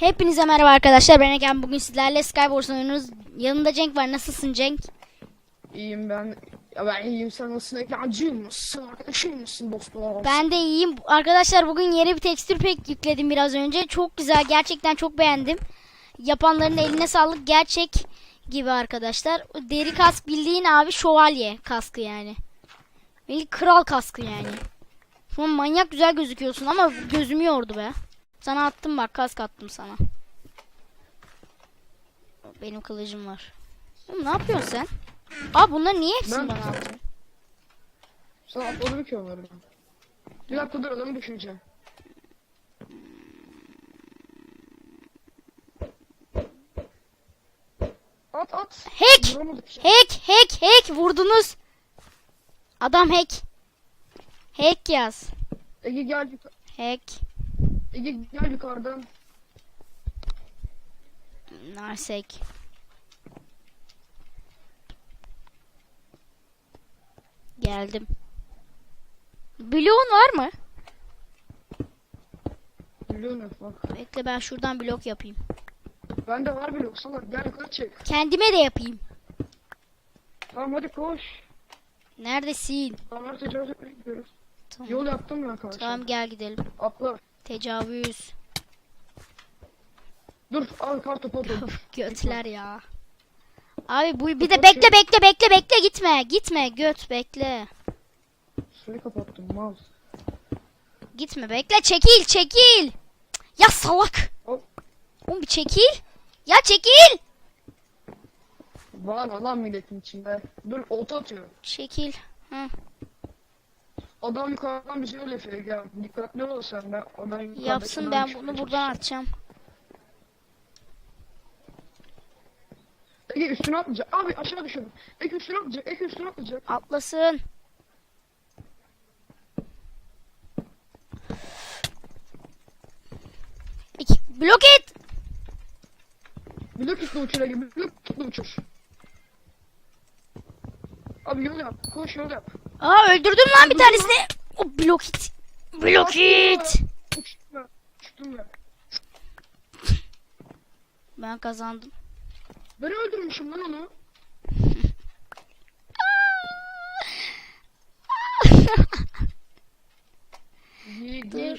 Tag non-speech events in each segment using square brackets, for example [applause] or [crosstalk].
Hepinize merhaba arkadaşlar. Ben Egen. Bugün sizlerle Skywars oynuyoruz. Yanında Cenk var. Nasılsın Cenk? İyiyim ben. Ya ben iyiyim sen nasılsın? Ekrancıyım mısın? Arkadaşım mısın dostum? Ben de iyiyim. Arkadaşlar bugün yeni bir tekstür pek yükledim biraz önce. Çok güzel. Gerçekten çok beğendim. Yapanların eline sağlık. Gerçek gibi arkadaşlar. O Deri kask bildiğin abi şövalye kaskı yani. Kral kaskı yani. Şu an manyak güzel gözüküyorsun ama gözümü yordu be. Sana attım bak kask attım sana. Benim kılıcım var. Oğlum ne yapıyorsun sen? Aa bunları niye hepsini Ben- bana attın? Sana atladım ki onları. Bir dakika dur adamı düşüneceğim. At at. Hack! Hack, hack, hack vurdunuz. Adam hack. Hack yaz. Ege gel. Hack. Ege gel yukarıdan. Narsek. Geldim. Bloğun var mı? Biliyor musun bak. Bekle ben şuradan blok yapayım. Bende var bile salak gel yukarı çık. Kendime de yapayım. Tamam hadi koş. Neredesin? Tamam etmeye gidiyoruz. Tamam. Yol yaptım ya karşı. Tamam gel gidelim. Atla. Tecavüz. Dur al kar topu dur. Götler ya. Abi bu bir de bekle bekle bekle bekle gitme. Gitme göt bekle. Suyu kapattım mal. Gitme bekle çekil çekil. Ya salak. Hop. Oğlum bir çekil. Ya çekil. Var lan milletin içinde. Dur olta atıyor. Çekil. Hı. Adam yukarıdan bizi öyle yapıyor. Gel dikkatli ol sen. Ben, adam Yapsın ben bunu buradan atacağım. Ege üstüne atlayacak. Abi aşağı düşürdüm. Ege üstüne atlayacak. Ege üstüne atlayacak. Atlasın. İki, blok et. Blok kitle uçur Ege. Blok kitle uçur. Abi yol yap. Koş yol yap. Aa öldürdüm lan bir tanesini. O blok it. Blok it. Ben. Kazandım. Ben öldürmüşüm lan onu. [laughs] Dur.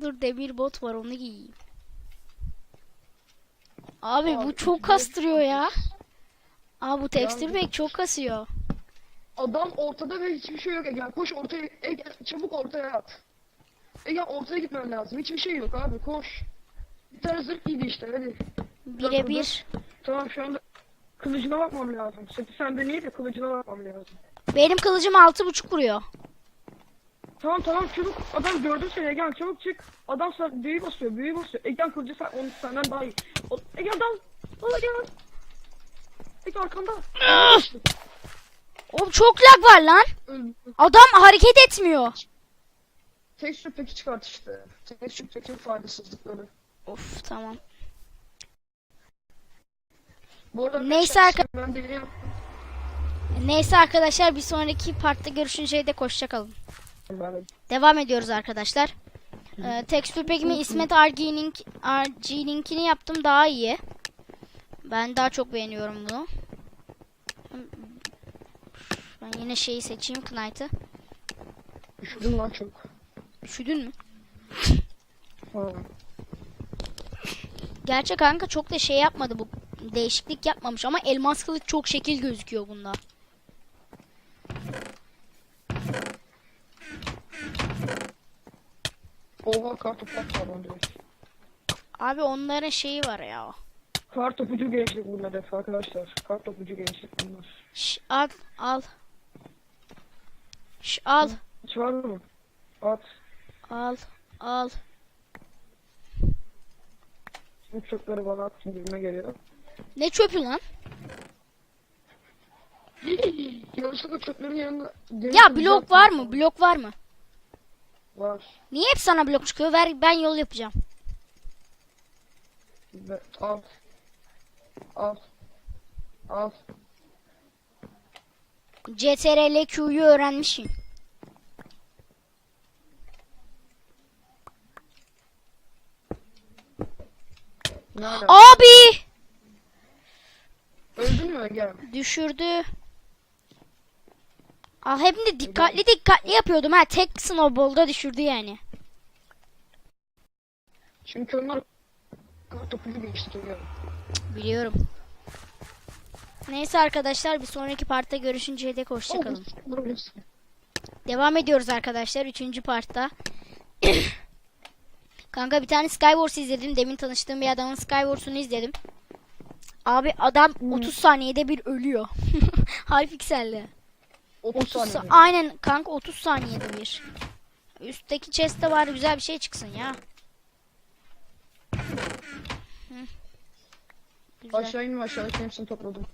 dur. Demir bot var onu giyeyim. Abi bu Abi, çok içinde- kastırıyor ya. Aa bu tekstil pek çok kasıyor. Adam ortada ve hiçbir şey yok Ege. Koş ortaya. Ege çabuk ortaya at. Ege ortaya gitmen lazım. Hiçbir şey yok abi koş. Bir tane zırh giydi işte hadi. Birebir. Tamam şu anda kılıcına bakmam lazım. Seti sende niye de kılıcına bakmam lazım. Benim kılıcım altı buçuk vuruyor. Tamam tamam çabuk. Adam gördüm seni Egen çabuk çık. Adam sana büyü basıyor büyü basıyor. Egen kılıcı sen, onu senden daha iyi. O, Ege adam. O Ege. Ege arkanda. Oğlum çok lag var lan. Adam hareket etmiyor. Tek şu peki çıkart işte. Şu peki faydasızlıkları. Of tamam. Bu arada Neyse arkadaşlar, yeni yaptım. Neyse arkadaşlar bir sonraki partta görüşünceye de hoşçakalın. Devam ediyoruz arkadaşlar. Ee, tekstür pekimi İsmet RG'nin RG'ninkini yaptım daha iyi. Ben daha çok beğeniyorum bunu. Ben yine şeyi seçeyim Knight'ı. Üşüdüm lan çok. Üşüdün mü? Gerçi kanka çok da şey yapmadı bu. Değişiklik yapmamış ama elmas kılıç çok şekil gözüküyor bunda. Oha kartopu atmadan direkt. Abi onların şeyi var ya. Kar topucu gençlik bunlar arkadaşlar. Kar topucu gençlik bunlar. Şş, al al. Şş, al var mı? At. al al. Şimdi çöpleri bana at gibime geliyor. Ne çöpü lan? [gasps] Yanlışlıkla çöplerin yanında... Ya blok var mı? Blok var mı? Var. Niye hep sana blok çıkıyor? Ver ben yol yapacağım. Ve- Al. Al. Al. CTRL Q'yu alaka? Abi! Öldün mü Ege? Düşürdü. Al hem de dikkatli dikkatli yapıyordum ha. Tek snowball'da düşürdü yani. Çünkü onlar topu gibi ya. Biliyorum. Neyse arkadaşlar bir sonraki partta görüşünceye dek hoşçakalın. Devam ediyoruz arkadaşlar 3. partta. [coughs] Kanka bir tane Skywars izledim. Demin tanıştığım bir adamın Skywars'unu izledim. Abi adam 30 saniyede bir ölüyor. Hypixel'le. 30 30 saniye. sa- Aynen kanka 30 saniyede bir. Üstteki chest'te var güzel bir şey çıksın ya. Hı. Güzel Aşağı inme aşağıdaki hepsini topladım.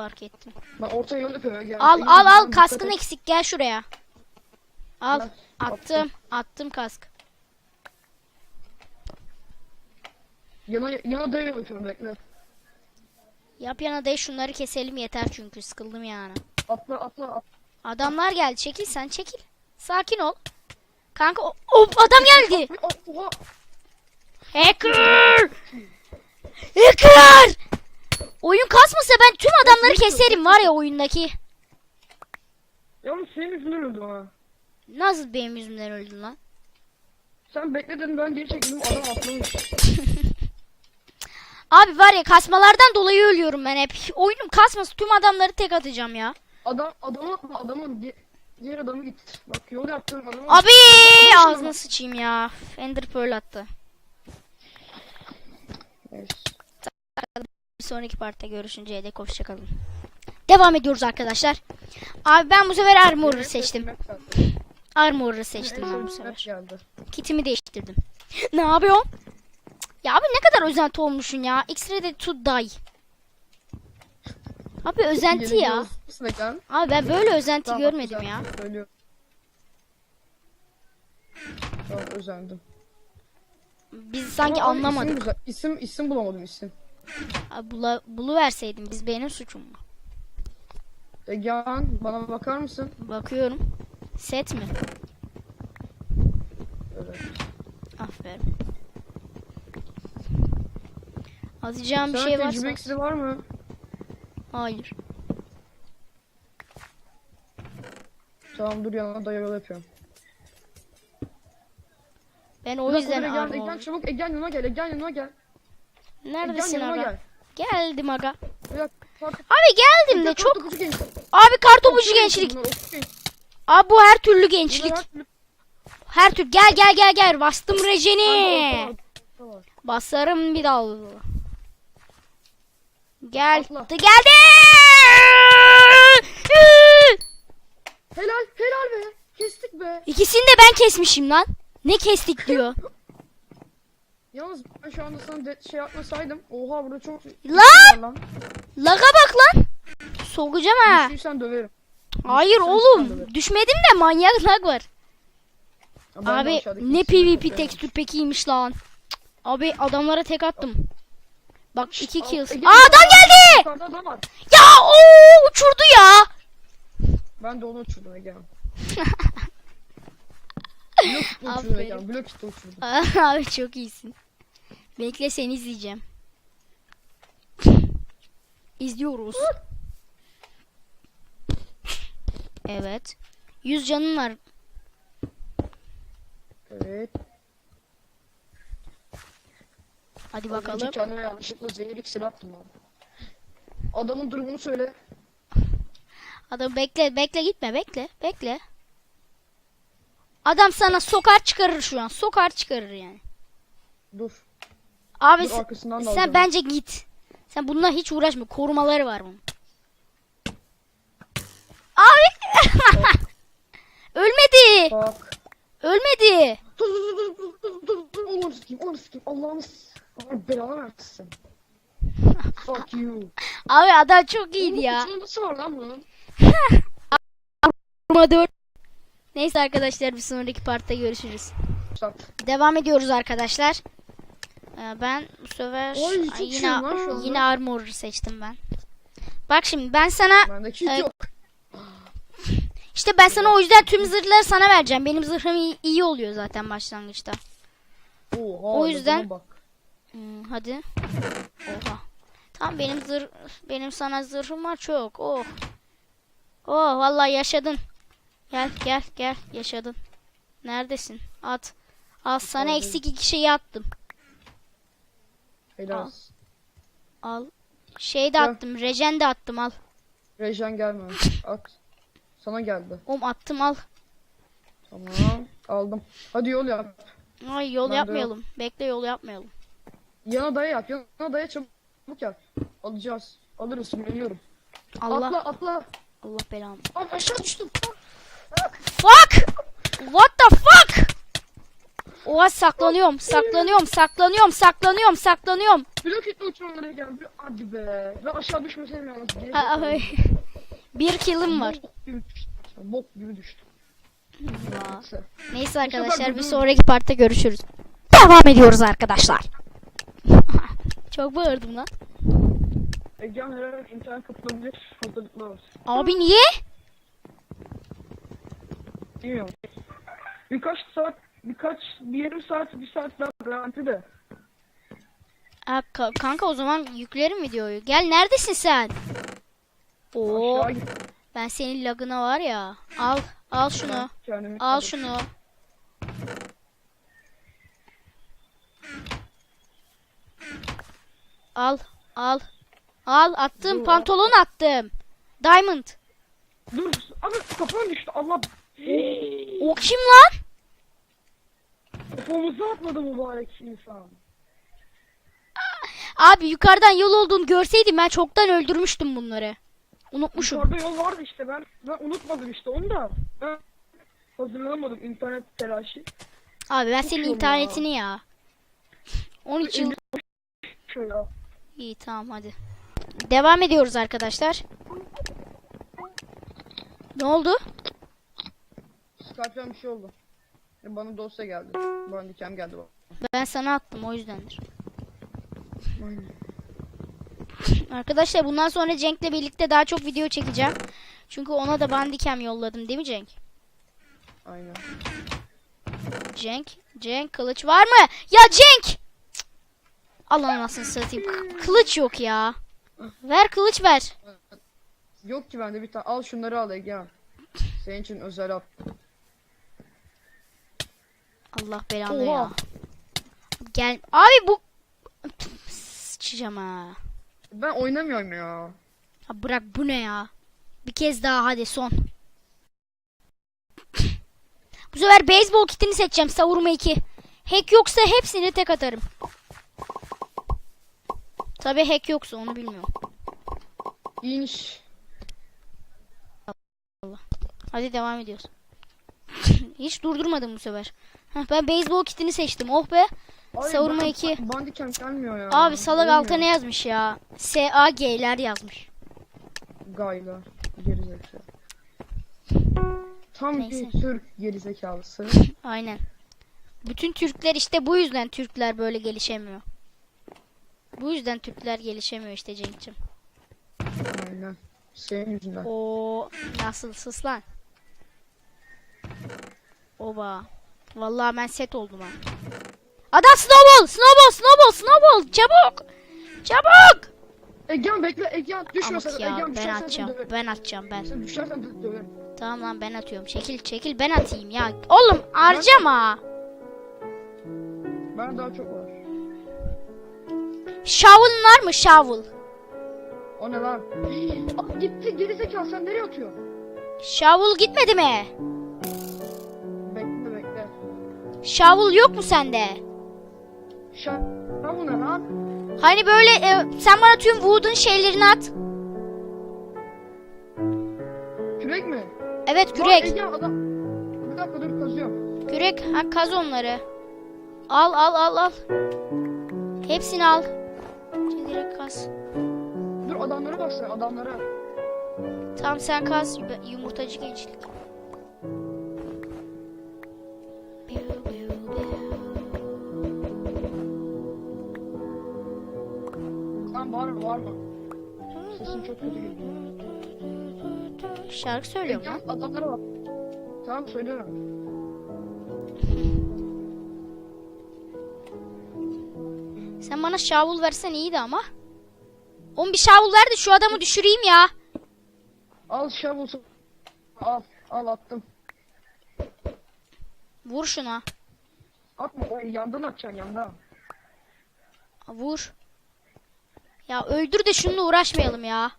Fark ettim. Ben ortaya yol yapıyorum Ege. Al al al kaskın eksik gel şuraya. Al Ver, attım attım kask. Yana, yana da yol yapıyorum bekle. Yap yana de şunları keselim yeter çünkü sıkıldım yani. Atla atla atla. Adamlar geldi çekil sen çekil. Sakin ol. Kanka o, o adam geldi. Hacker! Hacker! Oyun kasmasa ben tüm adamları keserim var ya oyundaki. Yalnız senin yüzünden öldüm ha. Nasıl benim yüzümden öldün lan? Sen bekledin ben geri çekildim adam atlamış. [laughs] Abi var ya kasmalardan dolayı ölüyorum ben hep. Oyunum kasması tüm adamları tek atacağım ya. Adam adamı atma adamın di- diğer adamı git. Bak yol yaptığım adamı Abi ağzına sıçayım ya. Ender Pearl attı. Neyse. Bir sonraki partta görüşünceye dek hoşçakalın. Devam ediyoruz arkadaşlar. Abi ben bu sefer Armor'ı seçtim. Armor'ı seçtim ben bu sefer. Kitimi değiştirdim. [laughs] Ne yapıyorsun? Ya abi ne kadar özenti olmuşsun ya. X-Ready to die. Abi özenti ya. Abi ben böyle özenti görmedim ya. Özendim. Biz sanki anlamadık. İsim, isim bulamadım isim. Bula, buluverseydim biz benim suçum mu? Egehan bana bakar mısın? Bakıyorum. Set mi? Evet. Aferin. Atacağım bir Sana şey tecrübe varsa. iksiri var mı? Hayır. Tamam dur yanına yol yapıyorum. Ben o yüzden armor. Egehan çabuk Egehan yanıma gel Egehan yanıma gel. Neredesin yanıma aga? gel. Geldim aga. Fark Abi geldim de çok. Abi kartopucu gençlik. Abi bu her türlü gençlik. her türlü-. Gel gel gel gel. Bastım rejeni. Basarım bir dal. Gel. Atla. Geldi. Helal helal be. Kestik be. İkisini de ben kesmişim lan. Ne kestik diyor. [laughs] Yalnız ben şu anda sana de- şey yapmasaydım. Oha burada çok Lan! var lan. Laga bak lan. Sokacağım ha. Düştüysen döverim. Hayır Düştüysen oğlum. döverim. Düşmedim de manyak lag var. Ya Abi ne PvP tekstür pekiymiş lan. Abi adamlara tek attım. Bak iki kills. Ege, Aa adam geldi. Ya o uçurdu ya. Ben de onu uçurdum Egehan. [laughs] Blok kitle uçurdum Aferin. Egehan. Blok kitle uçurdum. Abi çok iyisin. Bekle seni izleyeceğim. [laughs] İzliyoruz. [laughs] Evet. 100 canın var. Evet. Hadi Bakalım. bakalım. Kendime yanlışlıkla zehir iksiri attım abi. Adamın durumunu söyle. Adam bekle bekle gitme bekle bekle. Adam sana sokar çıkarır şu an. Sokar çıkarır yani. Dur. Abi Dur sen, sen alacağım. bence git. Sen bununla hiç uğraşma. Korumaları var bunun. Abi. [laughs] Ölmedi. Bak. Ölmedi. Dur dur dur dur dur dur Allah'ını sikeyim Allah'ını sikeyim Allah'ını Allah belanı versin. [laughs] Fuck you. Abi adam çok iyiydi ya. Nasıl var lan bunun? [laughs] Koruma 4. Neyse arkadaşlar bir sonraki partta görüşürüz. Devam ediyoruz arkadaşlar. Ee, Ben bu sefer Oy, Ay, yine yine armor seçtim ben. Bak şimdi ben sana Evet. yok. işte ben sana o yüzden tüm zırhları sana vereceğim. Benim zırhım iyi, iyi oluyor zaten başlangıçta. Oha. O yüzden- Bak. Hmm, hadi. Oha. Tamam benim zırh benim sana zırhım var çok. Oh. Oh vallahi yaşadın. Gel gel gel yaşadın. Neredesin? At. Al sana Oradayım. eksik iki şeyi attım. Helal. Al. Al. Şey de Gel. attım. Rejen de attım al. Rejen gelme. [laughs] At. Sana geldi. Oğlum attım al. Tamam. Aldım. Hadi yol yap. Ay yol Ben de yapmayalım. Bekle yol yapmayalım. Yana daya yap. Yana daya çabuk yap. Alacağız. Alırız. Geliyorum. Allah Atla atla. Allah belamı. Lan aşağı düştüm. Fuck! What the fuck? Oha saklanıyorum, saklanıyorum, saklanıyorum, saklanıyorum, saklanıyorum. Blok etti uçuranlara gel. Hadi be. Ve aşağı düşmeseydim yalnız. Ay. Bir killim var. Bok gibi düştüm. Bok gibi düştüm. Vaa. Neyse. Neyse arkadaşlar bir sonraki partta görüşürüz. Devam ediyoruz arkadaşlar. [laughs] Çok bağırdım lan. Egehan her an internet. Hazırlıklı olsun. Abi niye? Bilmiyorum. Birkaç saat, birkaç, bir yarım saat, bir saat daha garanti de. Ha, ka- kanka o zaman yüklerim videoyu. Gel neredesin sen? Oo, Aşağı git. ben senin lagına var ya. Al, al şunu. Kendimi Al kaldır. şunu. Al, al. Al attım pantolon attım. Diamond. Dur, abi kafam düştü. Allah. O kim lan? Kafamıza atmadı mübarek insan. Abi yukarıdan yol olduğunu görseydim ben çoktan öldürmüştüm bunları. Unutmuşum. Yukarıda yol vardı işte ben. Ben unutmadım işte onu da. Ben hazırlanamadım internet telaşı. Abi ben senin Uçuyorum internetini ya. 13 yıl. Şöyle. İyi tamam hadi. Devam ediyoruz arkadaşlar. Ne oldu? Skype'den bir şey oldu. Bana dosya geldi. Bana dikem geldi bak. Ben sana attım o yüzdendir. Aynen. [laughs] Arkadaşlar bundan sonra Cenk'le birlikte daha çok video çekeceğim. Çünkü ona da bandikem yolladım değil mi Cenk? Aynen. Cenk, Cenk kılıç var mı? Ya Cenk! Allah anasını satayım. Kılıç yok ya. Ver kılıç ver. Yok ki bende bir tane. Al şunları al Egehan. Senin için özel al. Allah belanı Oha. ya. Gel. Abi bu... Sıçacağım ha. Ben oynamıyorum ya. Ha bırak bu ne ya? Bir kez daha hadi son. Bu sefer beyzbol kitini seçeceğim savurma 2. Hack yoksa hepsini tek atarım. Tabi hack yoksa onu bilmiyorum. İniş. Hadi devam ediyoruz. [laughs] Hiç durdurmadım bu sefer. Heh, ben beyzbol kitini seçtim. Oh be. Abi Savurma ben- iki. Bandikem gelmiyor ya. Abi salak Olmuyor. alta ne yazmış ya? S-A-G'ler yazmış. Gayla. Gerizekalı. Tam Neyse. bir Türk gerizekalısı. [laughs] Aynen. Bütün Türkler işte bu yüzden Türkler böyle gelişemiyor. Bu yüzden Türkler gelişemiyor işte Cenk'cim. Aynen. Senin yüzünden. O nasıl sus lan? Oba. Vallahi ben set oldum ha. Adam snowball, snowball, snowball, snowball. Çabuk. Çabuk. Egehan bekle Egehan düşme Amk sakın. ya Egehan ben düşersen atacağım. döverim. Ben atacağım ben. Sen düşersen döverim. Tamam lan ben atıyorum. Çekil çekil ben atayım ya. Oğlum harcama. Ben daha çok var. Shovel var mı shovel? O ne lan? [gasps] Gitti gerizekalı sen nereye atıyorsun? Shovel gitmedi mi? Shovel yok mu sende? Şa Ha bu ne lan? Hani böyle e, sen bana tüm wooden şeylerini at. Kürek mi? Evet Lan kürek. Egehan adam. Bir dakika dur kazıyorum. Kürek ha kaz onları. Al al al al. Hepsini al. Şey, Direkt kaz. Dur adamlara baksana adamlara. Tamam sen kaz Yum- yumurtacı gençlik. Var mı var mı? Sesin çok kötü geliyor. Şarkı lan. Egehan adamlara bak. Tamam söylüyorum. Sen bana şavul versen iyiydi ama. Oğlum bir şavul ver de şu adamı düşüreyim ya. Al shovel. Al. Al attım. Vur şuna. Atma. O yandan atacaksın yandan. Vur. Ya öldür de şununla uğraşmayalım ya.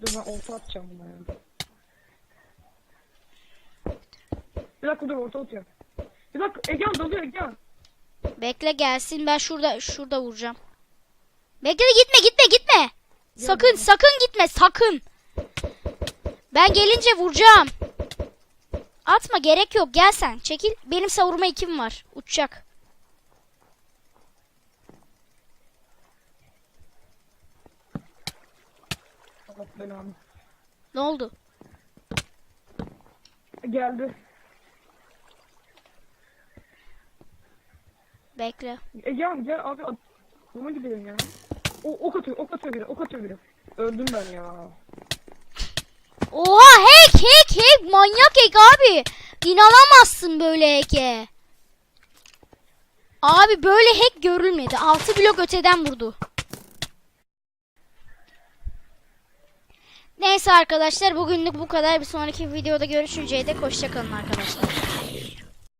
Dur ben orta atacağım buna ya. Bir dakika dur orta atıyorum. Bir dakika Egehan dalıyor Egehan. Bekle gelsin ben şurada şurada vuracağım. Bekle gitme gitme gitme. Sakın sakın gitme sakın. Ben gelince vuracağım. Atma gerek yok gel sen çekil. Benim savurma ikim var uçacak. Allah belanı. Ne oldu? Geldi. Bekle. Egehan gel abi. Buna gidelim ya. O ok atıyor ok atıyor biri ok atıyor biri. Öldüm ben ya. Oha hack hack hack manyak hack abi. İnanamazsın böyle hack'e. Abi böyle hack görülmedi. 6 blok öteden vurdu. Neyse arkadaşlar bugünlük bu kadar. Bir sonraki videoda görüşünceye dek hoşçakalın arkadaşlar.